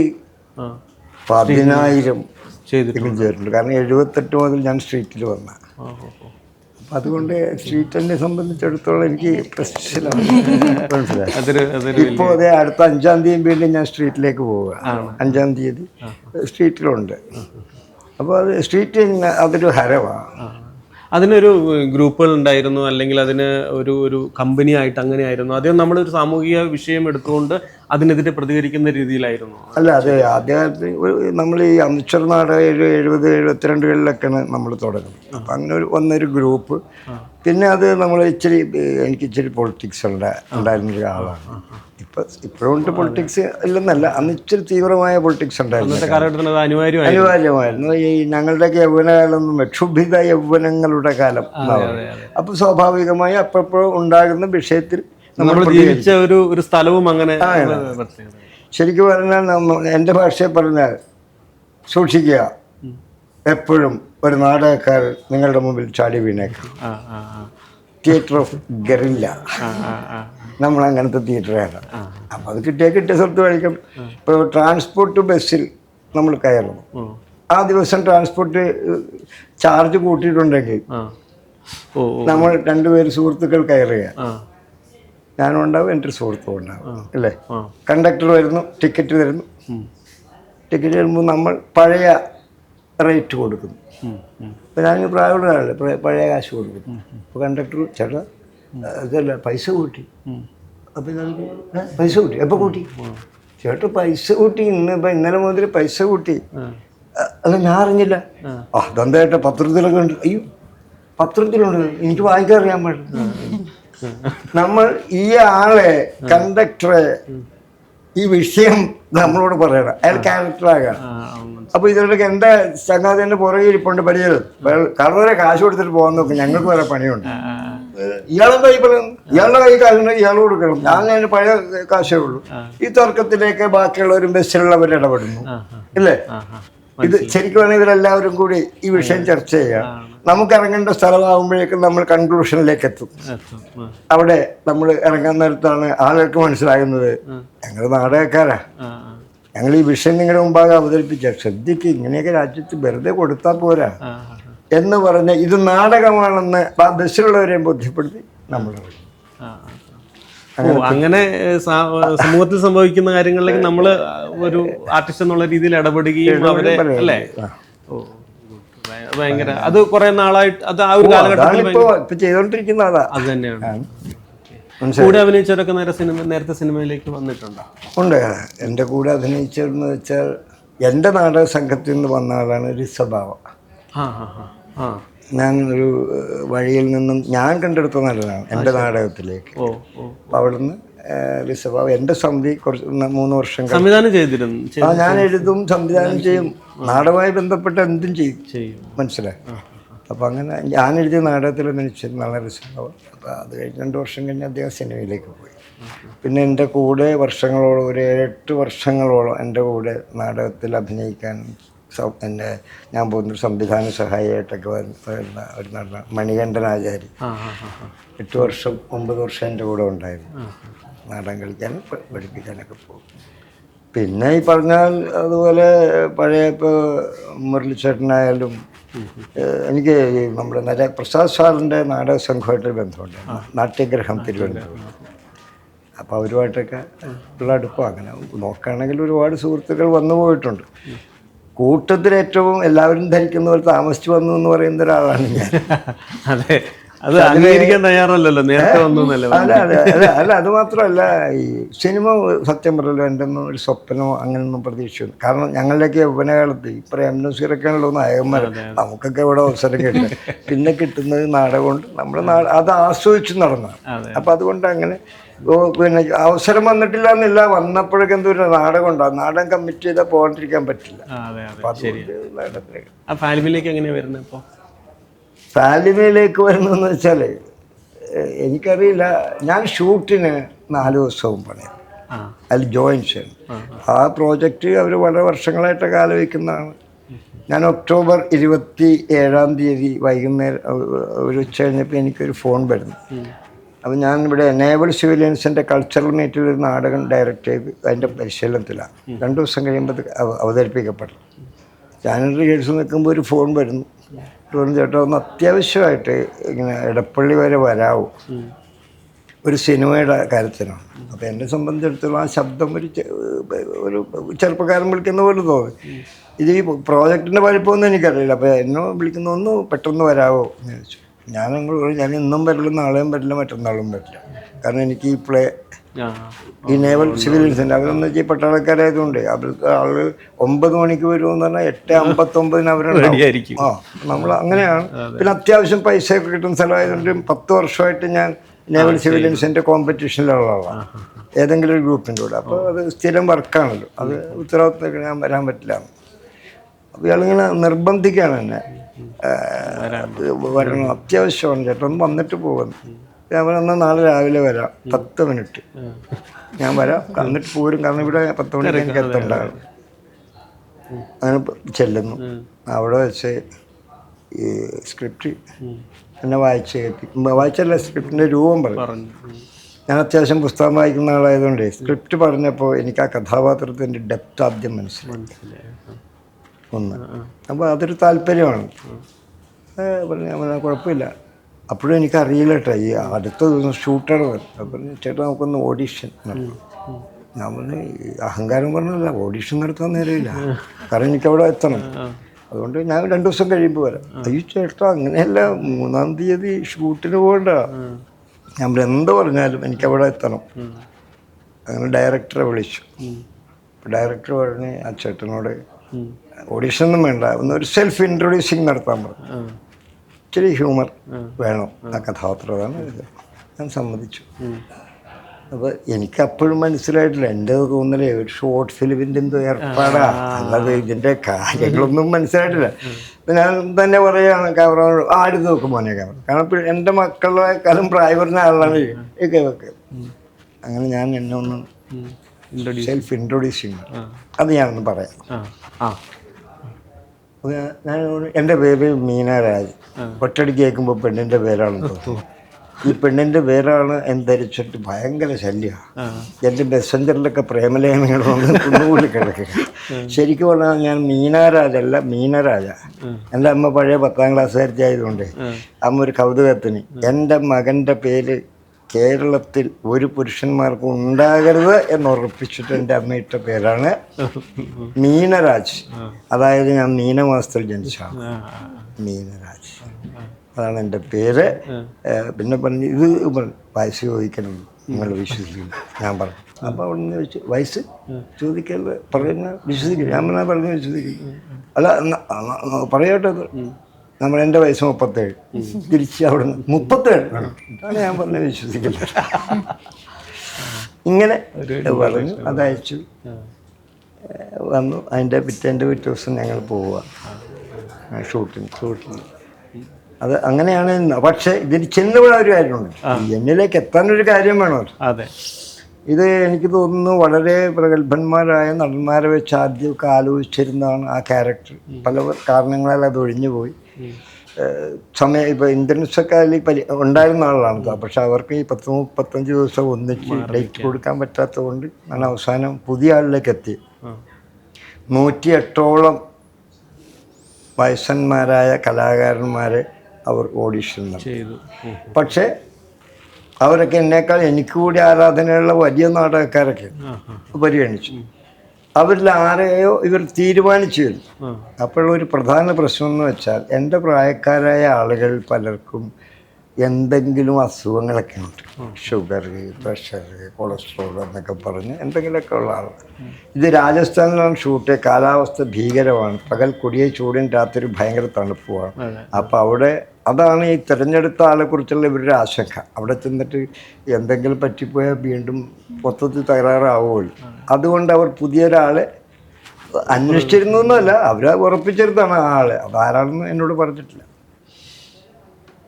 പതിനായിരം ചെയ്തിട്ടുണ്ട്. കാരണം എഴുപത്തെട്ട് മുതൽ ഞാൻ സ്ട്രീറ്റിൽ വന്ന. അപ്പം അതുകൊണ്ട് സ്ട്രീറ്റ് എന്നെ സംബന്ധിച്ചിടത്തോളം എനിക്ക് പ്രശ്നമാണ് ഇപ്പോൾ അതേ അടുത്ത അഞ്ചാം തീയതി വീണ്ടും ഞാൻ സ്ട്രീറ്റിലേക്ക് പോവുക അഞ്ചാം തീയതി സ്ട്രീറ്റിലുണ്ട്. അപ്പോൾ അത് സ്ട്രീറ്റ് അതൊരു ഹരമാണ് അതിനൊരു ഗ്രൂപ്പുകൾ ഉണ്ടായിരുന്നു അല്ലെങ്കിൽ അതിന് ഒരു ഒരു കമ്പനി ആയിട്ട് അങ്ങനെയായിരുന്നു ആദ്യം നമ്മളൊരു സാമൂഹിക വിഷയം എടുത്തുകൊണ്ട് അതിനെതിരെ പ്രതികരിക്കുന്ന രീതിയിലായിരുന്നു. അല്ല അതെ. ആദ്യകാലത്ത് നമ്മൾ ഈ അമിച്ചർ നാടകം എഴുപത് എഴുപത്തിരണ്ടുകളിലൊക്കെയാണ് നമ്മൾ തുടങ്ങുന്നത്. അപ്പം അങ്ങനെ ഒരു വന്നൊരു ഗ്രൂപ്പ്. പിന്നെ അത് നമ്മൾ ഇച്ചിരി എനിക്ക് ഇച്ചിരി പൊളിറ്റിക്സ് ഉണ്ട ഉണ്ടായിരുന്ന ഒരാളാണ് ഇപ്പം ഇപ്പോഴുണ്ട് പൊളിറ്റിക്സ് ഇല്ലെന്നല്ല അന്ന് ഇച്ചിരി തീവ്രമായ പൊളിറ്റിക്സ് ഉണ്ടായിരുന്നു അനിവാര്യമായിരുന്നു. ഈ ഞങ്ങളുടെയൊക്കെ യൗവനകാലം കാലം ക്ഷുഭിത യൗവനങ്ങളുടെ കാലം അപ്പോൾ സ്വാഭാവികമായി അപ്പോഴപ്പോഴും ഉണ്ടാകുന്ന വിഷയത്തിൽ നമ്മൾ ജീവിച്ച ഒരു ഒരു സ്ഥലവും അങ്ങനെ. ശരിക്കും പറഞ്ഞാൽ എന്റെ ഭാഷയിൽ പറഞ്ഞാൽ സൂക്ഷിക്കുക. എപ്പോഴും ഒരു നാടകക്കാരൻ നിങ്ങളുടെ മുമ്പിൽ ചാടി വീണേക്കാം. തിയേറ്റർ ഓഫ് ഗറില്ല നമ്മൾ അങ്ങനത്തെ തിയേറ്ററാണ് അപ്പോൾ അത് കിട്ടിയാൽ കിട്ടിയ സ്ഥലത്ത് കഴിക്കും ഇപ്പോൾ ട്രാൻസ്പോർട്ട് ബസ്സിൽ നമ്മൾ കയറുന്നു ആ ദിവസം ട്രാൻസ്പോർട്ട് ചാർജ് കൂട്ടിയിട്ടുണ്ടെങ്കിൽ നമ്മൾ രണ്ടുപേര് സുഹൃത്തുക്കൾ കയറുക. ഞാനും ഉണ്ടാവും എന്റെ ഒരു സുഹൃത്തും ഉണ്ടാവും അല്ലേ? കണ്ടക്ടർ വരുന്നു ടിക്കറ്റ് തരുന്നു ടിക്കറ്റ് തരുമ്പോൾ നമ്മൾ പഴയ റേറ്റ് കൊടുക്കുന്നു. അപ്പോൾ ഞാൻ പ്രായമുള്ള ആളല്ലേ പഴയ- പഴയ കാശ് കൊടുക്കുന്നു. അപ്പോൾ കണ്ടക്ടർ ചേട്ടാ അതല്ല പൈസ കൂട്ടി. അപ്പം ഞാൻ പൈസ കൂട്ടി? എപ്പോൾ കൂട്ടി? ചേട്ടൻ പൈസ കൂട്ടി ഇന്ന് ഇപ്പം ഇന്നലെ മുതൽ പൈസ കൂട്ടി. അല്ല ഞാൻ അറിഞ്ഞില്ല. ആ. അതെന്തായിട്ട് പത്രത്തിലൊക്കെ ഉണ്ട് അയ്യോ പത്രത്തിലുണ്ട് എനിക്ക് വായിക്കാൻ അറിയാൻ പാടില്ല. നമ്മൾ ഈ ആളെ കണ്ടക്ടറെ ഈ വിഷയം നമ്മളോട് പറയണം. അയാൾ ക്യാരക്ടറാകാം. അപ്പൊ ഇതിലൊക്കെ എന്റെ ചങ്ങാതി എന്റെ പുറകെ ഇരിപ്പുണ്ട് പരിചയം. കള്ളവരെ കാശ് കൊടുത്തിട്ട് പോകാൻ നോക്കും. ഞങ്ങൾക്ക് വേറെ പണിയുണ്ട്. ഇയാളെന്താ ഈ പറയുന്നത്? ഇയാളുടെ കൈ കാശുണ്ടെങ്കിൽ ഇയാൾ കൊടുക്കണം. ഞാൻ അതിന് പഴയ കാശേ ഉള്ളൂ. ഈ തർക്കത്തിലേക്ക് ബാക്കിയുള്ളവരും ബസ്സിലുള്ളവർ ഇടപെടുന്നു. ഇല്ലേ. ഇത് ശരിക്കും വേണമെങ്കിൽ ഇവരെല്ലാവരും കൂടി ഈ വിഷയം ചർച്ച ചെയ്യാം. നമുക്ക് ഇറങ്ങേണ്ട സ്ഥലമാകുമ്പോഴേക്കും നമ്മൾ കൺക്ലൂഷനിലേക്ക് എത്തും. അവിടെ നമ്മൾ ഇറങ്ങാൻ നേരത്താണ് ആളുകൾക്ക് മനസ്സിലാകുന്നത്. ഞങ്ങൾ നാടകക്കാരാ. ഞങ്ങൾ ഈ വിഷയം നിങ്ങളുടെ മുമ്പാകെ അവതരിപ്പിച്ച. ശ്രദ്ധിക്ക് ഇങ്ങനെയൊക്കെ രാജ്യത്ത് വെറുതെ കൊടുത്താൽ പോരാ. എന്ന് പറഞ്ഞ് ഇത് നാടകമാണെന്ന് ആ ബോധ്യപ്പെടുത്തി നമ്മൾ അങ്ങനെ സമൂഹത്തിൽ സംഭവിക്കുന്ന കാര്യങ്ങളിലേക്ക് നമ്മൾ ഒരു ആർട്ടിസ്റ്റ് എന്നുള്ള രീതിയിൽ ഇടപെടുകയും അവരെ അല്ലേ? ഭയങ്കര അത് കുറെ നാളായിട്ട് അത് ആ ഒരു കാലഘട്ടത്തിൽ ചെയ്തോണ്ടിരിക്കുന്ന അതാ. തന്നെയാണ്. കൂടെ അഭിനയിച്ചവരൊക്കെ നേരെ സിനിമ നേരത്തെ സിനിമയിലേക്ക് വന്നിട്ടുണ്ടോ? ഉണ്ട്. എന്റെ കൂടെ അഭിനയിച്ചതെന്ന് വെച്ചാൽ എന്റെ നാടക സംഘത്തിൽ നിന്ന് വന്ന ആളാണ് ഋഷഭാവ സ്വഭാവം ആ ആ ആ. ഞാൻ ഒരു വഴിയിൽ നിന്നും ഞാൻ കണ്ടെടുത്ത നല്ലതാണ് എന്റെ നാടകത്തിലേക്ക്. അപ്പോൾ അവിടുന്ന് ഋഷഭാവ എന്റെ സമിതി കുറച്ച് മൂന്ന് വർഷം സംവിധാനം ചെയ്തിരുന്നു ആ ഞാൻ എഴുതും സംവിധാനം ചെയ്യും നാടകവുമായി ബന്ധപ്പെട്ട് എന്തും ചെയ്യും. മനസ്സിലായി? അപ്പോൾ അങ്ങനെ ഞാൻ എഴുതിയ നാടകത്തിൽ മനുഷ്യൻ നല്ല രസമാവും അപ്പോൾ അത് കഴിഞ്ഞ് രണ്ട് വർഷം കഴിഞ്ഞ് അദ്ദേഹം സിനിമയിലേക്ക് പോയി. പിന്നെ എന്റെ കൂടെ വർഷങ്ങളോളം ഒരു എട്ട് വർഷങ്ങളോളം എന്റെ കൂടെ നാടകത്തിൽ അഭിനയിക്കാൻ എന്റെ ഞാൻ പോകുന്ന സംവിധാന സഹായിയായിട്ടൊക്കെ വരുന്ന ഒരു നടന മണികണ്ഠൻ ആചാരി. എട്ട് വർഷം ഒമ്പത് വർഷം എന്റെ കൂടെ ഉണ്ടായിരുന്നു. നാടകം കളിക്കാനും പഠിപ്പിക്കാനൊക്കെ പോകും. പിന്നെ ഈ പറഞ്ഞാൽ അതുപോലെ പഴയ ഇപ്പോൾ മുരളിച്ചേട്ടനായാലും എനിക്ക് നമ്മുടെ നല്ല പ്രസാദ് സാറിന്റെ നാടക സംഘമായിട്ടൊരു ബന്ധമുണ്ട്. നാട്യഗ്രഹം തിരുവനന്തപുരം. അപ്പോൾ അവരുമായിട്ടൊക്കെ ഉള്ള അടുപ്പം അങ്ങനെ. നോക്കുകയാണെങ്കിൽ ഒരുപാട് സുഹൃത്തുക്കൾ വന്നു പോയിട്ടുണ്ട്. കൂട്ടത്തിൽ ഏറ്റവും എല്ലാവരും ധരിക്കുന്ന പോലെ താമസിച്ചു വന്നു എന്ന് പറയുന്ന ഒരാളാണ് ഞാൻ. അതെ. അത് അംഗീകരിക്കാൻ തയ്യാറല്ലല്ലോ? നേരത്തെ വന്നു അതെ അല്ല അല്ല അല്ല അത് മാത്രമല്ല ഈ സിനിമ സത്യം പറയല്ലോ എന്റെ ഒന്നും ഒരു സ്വപ്നമോ അങ്ങനെയൊന്നും പ്രതീക്ഷിച്ചു കാരണം ഞങ്ങളുടെയൊക്കെ യൗവനകാലത്ത് ഈ പ്രേം ഉള്ള നായകന്മാർ നമുക്കൊക്കെ ഇവിടെ അവസരം കിട്ടും. പിന്നെ കിട്ടുന്നത് നാടകമുണ്ട്. നമ്മൾ അത് ആസ്വദിച്ചു നടന്നതാണ്. അതെ. അപ്പം അതുകൊണ്ട് അങ്ങനെ പിന്നെ അവസരം വന്നിട്ടില്ല എന്നില്ല. വന്നപ്പോഴൊക്കെ എന്തോ ഒരു നാടകം ഉണ്ടാകും നാടകം കമ്മിറ്റ് ചെയ്താൽ പോകാണ്ടിരിക്കാൻ പറ്റില്ല. ഫാലിമയിലേക്ക് ഫാലിമിലേക്ക് വരുന്നത് ഇപ്പോൾ താലിമയിലേക്ക് വരുന്നതെന്ന് വെച്ചാൽ എനിക്കറിയില്ല. ഞാൻ ഷൂട്ടിന് നാല് ദിവസവും പണിയും. അതിൽ ജോയിൻ ചെയ്യണം. ആ പ്രോജക്റ്റ് അവർ വളരെ വർഷങ്ങളായിട്ട് ആലോചിക്കുന്നതാണ്. ഞാൻ ഒക്ടോബർ ഇരുപത്തി ഏഴാം തീയതി വൈകുന്നേരം ഒരു ഉച്ച കഴിഞ്ഞപ്പോൾ എനിക്കൊരു ഫോൺ വരുന്നു. അപ്പം ഞാൻ ഇവിടെ എനേബിൾ സിവിലിയൻസിന്റെ കൾച്ചറൽ മീറ്റിൽ ഒരു നാടകം ഡയറക്റ്റ് ചെയ്ത് അതിന്റെ പരിശീലനത്തിലാണ്. രണ്ട് ദിവസം കഴിയുമ്പോൾ അവതരിപ്പിക്കപ്പെടും ചാനൽ റിഹേഴ്സൽ നിൽക്കുമ്പോൾ ഒരു ഫോൺ വരുന്നു. ഫോൺ ചേട്ടാ ഒന്ന് അത്യാവശ്യമായിട്ട് ഇങ്ങനെ ഇടപ്പള്ളി വരെ വരാവും. ഒരു സിനിമയുടെ കാര്യത്തിനാണ്. അപ്പോൾ എന്നെ സംബന്ധിച്ചിടത്തോളം ആ ശബ്ദം ഒരു ഒരു ചെറുപ്പക്കാരൻ വിളിക്കുന്ന പോലെ തോന്നി. ഇത് ഈ പ്രോജക്റ്റിന്റെ വലിപ്പമൊന്നും എനിക്കറിയില്ല. അപ്പോൾ എന്നെ വിളിക്കുന്ന ഒന്ന് പെട്ടെന്ന് വരാവോ എന്ന് ചോദിച്ചു. ഞാൻ നിങ്ങൾ ഞാൻ ഇന്നും പറ്റില്ല നാളെയും പറ്റില്ല മറ്റന്നാളും പറ്റില്ല കാരണം എനിക്ക് ഈ പ്ലേ ആ. ഈ നേവൽ സിവിലിയൻസിന്റെ അവരെന്ന് വെച്ചാൽ പട്ടാളക്കാരായതുകൊണ്ട് അവർക്ക് ആൾ ഒമ്പത് മണിക്ക് വരുമെന്ന് പറഞ്ഞാൽ എട്ട് അമ്പത്തൊമ്പതിന് റെഡിയായിരിക്കും. ആ നമ്മൾ അങ്ങനെയാണ്. പിന്നെ അത്യാവശ്യം പൈസയൊക്കെ കിട്ടുന്ന സ്ഥലമായതുകൊണ്ട് പത്ത് വർഷമായിട്ട് ഞാൻ നേവൽ സിവിലിയൻസിന്റെ കോമ്പറ്റീഷനിലുള്ള ആളാണ്. ഏതെങ്കിലും ഒരു ഗ്രൂപ്പിന്റെ കൂടെ. അപ്പോൾ അത് സ്ഥിരം വർക്കാണല്ലോ. അത് ഉത്തരവാദിത്തമൊക്കെ ഞാൻ വരാൻ പറ്റില്ല. അപ്പോൾ ഇയാളിങ്ങനെ നിർബന്ധിക്കുകയാണ് എന്നെ. വരണം. അത്യാവശ്യമാണ് ചേട്ടൻ ഒന്ന് വന്നിട്ട് പോകുന്നു ഞാൻ പറഞ്ഞാൽ നാളെ രാവിലെ വരാം. പത്ത് മിനിറ്റ്. ഞാൻ വരാം. എന്നിട്ട് പോരും. കാരണം ഇവിടെ പത്ത് മണിക്ക് എനിക്ക് എത്തണ്ടാകും അങ്ങനെ ചെല്ലുന്നു. അവിടെ വെച്ച് ഈ സ്ക്രിപ്റ്റ് എന്നെ വായിച്ച് കേൾപ്പിക്കും വായിച്ചല്ല സ്ക്രിപ്റ്റിന്റെ രൂപം പറഞ്ഞു. ഞാൻ അത്യാവശ്യം പുസ്തകം വായിക്കുന്ന ആളായതുകൊണ്ട് സ്ക്രിപ്റ്റ് പറഞ്ഞപ്പോൾ എനിക്ക് ആ കഥാപാത്രത്തിന്റെ ഡെപ്ത് ആദ്യം മനസ്സിലായി. ഒന്ന്. അപ്പോൾ അതൊരു താല്പര്യമാണ്. പറഞ്ഞാൽ പറഞ്ഞു കുഴപ്പമില്ല. അപ്പോഴും എനിക്കറിയില്ല കേട്ടോ ഈ അടുത്ത ദിവസം അപ്പം പറഞ്ഞു ചേട്ടാ നമുക്കൊന്ന് ഓഡീഷൻ ഞാൻ പറഞ്ഞു അഹങ്കാരം പറഞ്ഞല്ല ഓഡീഷൻ നടത്താൻ നേരമില്ല. കാരണം എനിക്ക് അവിടെ എത്തണം അതുകൊണ്ട് ഞാൻ രണ്ടു ദിവസം കഴിയുമ്പോൾ വരാം. അയ്യോ ചേട്ടാ അങ്ങനെയല്ല മൂന്നാം തീയതി ഷൂട്ടിന് പോകണ്ട. ഞാൻ പറഞ്ഞു, എന്ത് പറഞ്ഞാലും എനിക്കവിടെ എത്തണം. അങ്ങനെ ഡയറക്ടറെ വിളിച്ചു. ഡയറക്ടർ പറഞ്ഞ് ആ ചേട്ടനോട്. ഓഡീഷൻ ഒന്നും വേണ്ട. ഒന്ന് ഒരു സെൽഫ് ഇൻട്രൊഡ്യൂസിങ് നടത്താൻ പറഞ്ഞു. ഇച്ചിരി ഹ്യൂമർ വേണം. ആ. കഥാപാത്രമാണ് ഞാൻ സമ്മതിച്ചു. അപ്പോൾ എനിക്ക് അപ്പോഴും മനസ്സിലായിട്ടില്ല. എന്റെ തോന്നലേ ഒരു ഷോർട്ട് ഫിലിമിന്റെ എന്തോ ഏർപ്പാടാ. അല്ലാതെ ഇതിന്റെ കാര്യങ്ങളൊന്നും മനസ്സിലായിട്ടില്ല. ഞാൻ തന്നെ പറയുകയാണ് ക്യാമറ ആടുത്ത് നോക്കും മോനെ ക്യാമറ. കാരണം എന്റെ കാലം പ്രായം പറഞ്ഞ ആളാണ് ഒക്കെ അങ്ങനെ ഞാൻ എന്നെ ഒന്ന്. സെൽഫ് ഇൻട്രൊഡ്യൂസ് ചെയ്യുന്നു അത് ഞാനൊന്ന് പറയാം. ഞാൻ എന്റെ പേര് മീന രാജ്. ഒറ്റടിക്ക് കേൾക്കുമ്പോൾ പെണ്ണിന്റെ തോന്നുന്നു ഈ പെണ്ണിന്റെ പേരാണ് എന്ന് ധരിച്ചിട്ട് ഭയങ്കര ശല്യമാണ് എന്റെ മെസ്സഞ്ചറിലൊക്കെ പ്രേമലേഖനങ്ങൾ വന്ന് കുന്നുകൂടി കിടക്കുക. ശരിക്കും പറഞ്ഞാൽ ഞാൻ മീനാരാജല്ല മീനരാജ എന്റെ അമ്മ പഴയ പത്താം ക്ലാസ്സുകാരിച്ചായതുകൊണ്ട് അമ്മ ഒരു കൗതുകത്തിന്. എന്റെ മകന്റെ പേര് കേരളത്തിൽ ഒരു പുരുഷന്മാർക്കും ഉണ്ടാകരുത് എന്ന് ഉറപ്പിച്ചിട്ട് എന്റെ അമ്മയിട്ട പേരാണ് മീനരാജ്. അതായത് ഞാൻ മീനമാസത്തിൽ ജനിച്ചാണ് മീനരാജ്. അതാണ് എന്റെ പേര്. പിന്നെ പറഞ്ഞു ഇത് വയസ്സ് ചോദിക്കണം. നിങ്ങൾ വിശ്വസിക്കുന്നു ഞാൻ പറഞ്ഞു. അപ്പോൾ അവിടെ നിന്ന് വെച്ച് വയസ്സ് ചോദിക്കരുത്. പറയുന്ന വിശ്വസിക്കും. ഞാൻ പറഞ്ഞാൽ പറഞ്ഞു വിശ്വസിക്കും. അല്ല പറയട്ടെ. നമ്മൾ എന്റെ വയസ്സ് മുപ്പത്തേഴ്. തിരിച്ച് അവിടെ നിന്ന് മുപ്പത്തേഴ്. അതാണ് ഞാൻ പറഞ്ഞത് വിശ്വസിക്കില്ല. ഇങ്ങനെ പറഞ്ഞു അതയച്ചു. വന്നു. അതിന്റെ പിറ്റേന്റെ പിറ്റേ ദിവസം ഞങ്ങൾ പോവുക. Shooting shooting. അത് അങ്ങനെയാണ്. പക്ഷെ ഇതിന് ചെന്നുവിടാൻ ഒരു കാര്യമുണ്ട്. എന്നിലേക്ക് എത്താനൊരു കാര്യം വേണമല്ലോ അതെ. ഇത് എനിക്ക് തോന്നുന്നു വളരെ പ്രഗത്ഭന്മാരായ നടന്മാരെ വെച്ച് ആദ്യമൊക്കെ ആലോചിച്ചിരുന്നതാണ് ആ ക്യാരക്ടർ. പല കാരണങ്ങളാൽ അത് ഒഴിഞ്ഞു പോയി. ഏഹ് സമയം ഇപ്പോൾ ഇന്ദ്രൻസൊക്കെ അതിൽ പരി ഉണ്ടായിരുന്ന ആളാണ് പക്ഷെ അവർക്ക് ഈ പത്ത് മുപ്പത്തഞ്ച് ദിവസം ഒന്നിച്ച് ഡേറ്റ് കൊടുക്കാൻ പറ്റാത്തത് കൊണ്ട് ഞാൻ അവസാനം പുതിയ ആളിലേക്ക് എത്തി നൂറ്റി എട്ടോളം വയസ്സന്മാരായ കലാകാരന്മാരെ അവർ ഓഡിഷൻ നടത്തി. പക്ഷേ അവരൊക്കെ എന്നേക്കാൾ എനിക്ക് കൂടി ആരാധനയുള്ള വലിയ നാടകക്കാരൊക്കെ പരിഗണിച്ചു. അവരിൽ ആരെയോ ഇവർ തീരുമാനിച്ചു വരുന്നു അപ്പോഴൊരു പ്രധാന പ്രശ്നം എന്ന് വെച്ചാൽ എന്റെ പ്രായക്കാരായ ആളുകൾ പലർക്കും എന്തെങ്കിലും അസുഖങ്ങളൊക്കെ ഉണ്ട്. ഷുഗർ പ്രഷർ കൊളസ്ട്രോൾ എന്നൊക്കെ പറഞ്ഞ് എന്തെങ്കിലുമൊക്കെ ഉള്ള ആൾ ഇത് രാജസ്ഥാനിലാണ് ഷൂട്ട്. കാലാവസ്ഥ ഭീകരമാണ്. പകൽ കൊടിയ ചൂടും രാത്രി ഭയങ്കര തണുപ്പുമാണ് അപ്പോൾ അവിടെ അതാണ് ഈ തിരഞ്ഞെടുത്ത ആളെക്കുറിച്ചുള്ള ഇവരുടെ ആശങ്ക. അവിടെ ചെന്നിട്ട് എന്തെങ്കിലും പറ്റിപ്പോയാൽ വീണ്ടും മൊത്തത്തിൽ തകരാറാവുമല്ലോ. അതുകൊണ്ട് അവർ പുതിയൊരാളെ അന്വേഷിച്ചിരുന്നൊന്നുമല്ല അവരെ ഉറപ്പിച്ചിരുന്നതാണ് ആ ആൾ. അതാരാണെന്ന് എന്നോട് പറഞ്ഞിട്ടില്ല.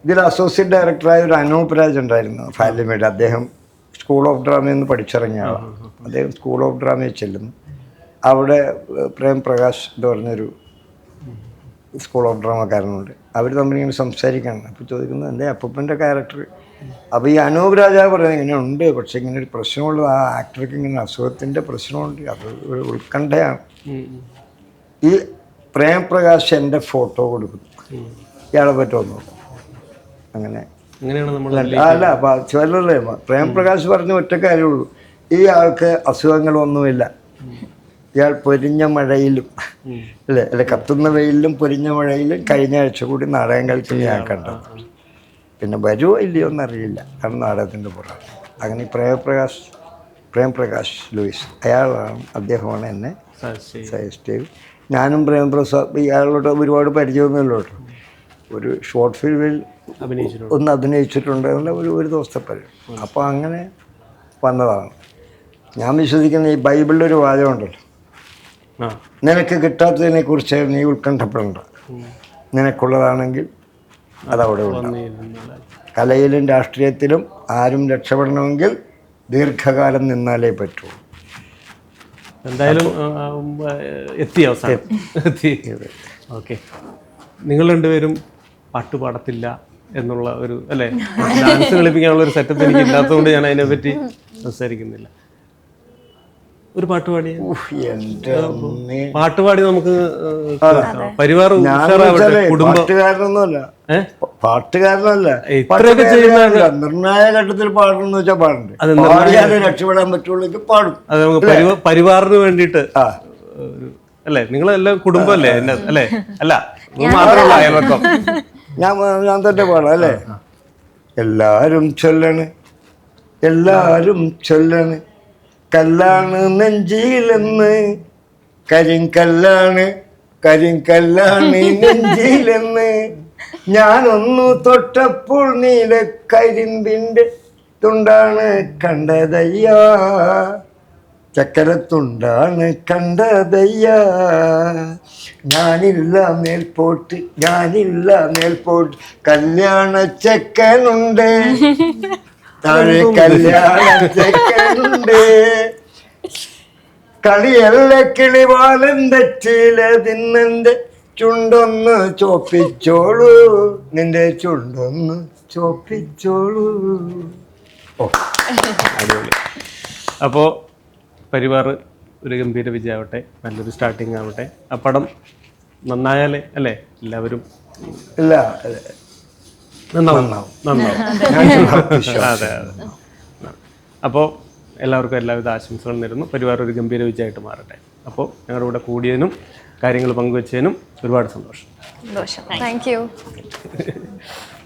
ഇതിൽ അസോസിയേറ്റ് ഡയറക്ടറായ ഒരു അനൂപ് രാജ് ഉണ്ടായിരുന്നു ഫാലിമേഡ് അദ്ദേഹം സ്കൂൾ ഓഫ് ഡ്രാമയിൽ നിന്ന് പഠിച്ചിറങ്ങിയ ആളാണ് അദ്ദേഹം സ്കൂൾ ഓഫ് ഡ്രാമയിൽ ചെല്ലുന്നു. അവിടെ പ്രേം പ്രകാശ് എന്ന് പറഞ്ഞൊരു സ്കൂൾ ഓഫ് ഡ്രാമക്കാരനുണ്ട് അവർ തമ്മിൽ ഇങ്ങനെ സംസാരിക്കുകയാണ് അപ്പോൾ ചോദിക്കുന്നത് എന്റെ അപ്പൂപ്പന്റെ ക്യാരക്ടർ അപ്പോൾ ഈ അനൂപ് രാജാവ് പറയുന്നത് ഇങ്ങനെ ഉണ്ട്. പക്ഷേ ഇങ്ങനെ ഒരു പ്രശ്നമുള്ളത് ആ ആക്ടർക്ക് ഇങ്ങനെ അസുഖത്തിന്റെ പ്രശ്നമുണ്ട്. അത് ഒരു ഉത്കണ്ഠയാണ്. ഈ പ്രേംപ്രകാശ് എന്റെ ഫോട്ടോ കൊടുക്കുന്നു. ഇയാളെ പറ്റുമെന്ന് നോക്കും. അങ്ങനെ. അങ്ങനെയാണ് നമ്മൾ അല്ല അപ്പോൾ ചിലരല്ലേ പ്രേംപ്രകാശ് പറഞ്ഞ ഒറ്റ കാര്യമുള്ളൂ. ഈ ആൾക്ക് അസുഖങ്ങളൊന്നുമില്ല. ഇയാൾ പൊരിഞ്ഞ മഴയിലും അല്ലെ? അല്ലെ കത്തുന്ന വെയിലിലും പൊരിഞ്ഞ മഴയിലും കഴിഞ്ഞ ആഴ്ച കൂടി നാടകം കളിക്കുന്ന ഞാൻ കണ്ടത്. പിന്നെ വരുമോ ഇല്ലയോ എന്നറിയില്ല കാരണം നാടകത്തിന്റെ പുറം അങ്ങനെ ഈ പ്രേമപ്രകാശ് പ്രേംപ്രകാശ് ലൂയിസ് അയാളാണ് അദ്ദേഹമാണ് എന്നെ സജസ്റ്റ് ചെയ്ത് ഞാനും പ്രേംപ്രസാദ് ഇയാളോട് ഒരുപാട് പരിചയമൊന്നുമില്ല കേട്ടോ. ഒരു ഷോർട്ട് ഫിലിമിൽ ഒന്ന് അഭിനയിച്ചിട്ടുണ്ട് എന്നുള്ള ഒരു ഒരു ദിവസത്തെ പരിപാടി. അപ്പോൾ അങ്ങനെ വന്നതാണ്. ഞാൻ വിശ്വസിക്കുന്ന ഈ ബൈബിളിലൊരു വാചകമുണ്ടല്ലോ നിനക്ക് കിട്ടാത്തതിനെ കുറിച്ച് നീ ഉത്കണ്ഠപ്പെടേണ്ട നിനക്കുള്ളതാണെങ്കിൽ അതവിടെ ഉണ്ട് കലയിലും രാഷ്ട്രീയത്തിലും ആരും രക്ഷപ്പെടണമെങ്കിൽ ദീർഘകാലം നിന്നാലേ പറ്റൂ. എന്തായാലും എത്തി അവസാനം. എത്തി. ഓക്കെ. നിങ്ങൾ രണ്ടുപേരും പാട്ട് പാടത്തില്ല എന്നുള്ള ഒരു അല്ലേ? ഡാൻസ് കളിപ്പിക്കാനുള്ള ഒരു സെറ്റപ്പ് എനിക്ക് ഇല്ലാത്തതുകൊണ്ട് ഞാൻ അതിനെ പറ്റി സംസാരിക്കുന്നില്ല. ഒരു പാട്ടുപാടി പാടി. പാട്ട് പാടി നമുക്ക് പരിവാർ പാട്ടുകാരനൊന്നുമല്ല? പാട്ടുകാരനല്ല ഇത്രയൊക്കെ ചെയ്യുന്ന നിർണായ ഘട്ടത്തിൽ പാടണമെന്ന് വെച്ചാൽ പാടുണ്ട്? പാടിയാലേ രക്ഷപ്പെടാൻ പറ്റുള്ളൂ പാടും. അത് നമുക്ക് പരിവാറിന് വേണ്ടിയിട്ട് അല്ലേ? നിങ്ങളെല്ലാം കുടുംബമല്ലേ? അല്ലേ? അല്ല മാത്രമല്ല അയൽവക്കം. ഞാൻ ഞാൻ തന്നെ പാടാം അല്ലേ? എല്ലാരും ചൊല്ലണ്. എല്ലാരും ചൊല്ലണ്. കല്ലാണ് നെഞ്ചിയിലെന്ന് കരിങ്കല്ലാണ് കരിങ്കല്ലാണ് നെഞ്ചിയിലെന്ന് ഞാനൊന്നു തൊട്ടപ്പോൾ നീല കരിമ്പിന്റെ തുണ്ടാണ് കണ്ടതയ്യാ. ചക്കരത്തുണ്ടാണ് കണ്ടതയ്യ. ഞാനില്ല മേൽപോട്ട് ഞാനില്ല മേൽപോട്ട്. കല്യാണ ചെക്കനുണ്ട്. താഴെ കല്യാണ ചെക്കനുണ്ട്. കളിയല്ല കിളിവാലം തെച്ചില തിന്നെന്റെ ചുണ്ടൊന്ന് ചോപ്പിച്ചോളൂ. നിന്റെ ചുണ്ടൊന്ന് ചോപ്പിച്ചോളൂ. ഓ. അടിപൊളി. അപ്പോൾ പരിവാർ ഒരു ഗംഭീര വിജയമാവട്ടെ നല്ലൊരു സ്റ്റാർട്ടിംഗ് ആവട്ടെ. ആ പടം നന്നായാലേ അല്ലേ? എല്ലാവരും ഇല്ല നന്നാവും. നന്നാവും. അതെ. അതെ അപ്പോൾ എല്ലാവർക്കും എല്ലാവിധ ആശംസകളും നേരുന്നു. പരിവാർ ഒരു ഗംഭീര വിജയമായിട്ട് മാറട്ടെ. അപ്പോൾ ഞങ്ങളുടെ കൂടെ കൂടിയതിനും കാര്യങ്ങൾ പങ്കുവച്ചതിനും ഒരുപാട് സന്തോഷം. സന്തോഷം. Thank you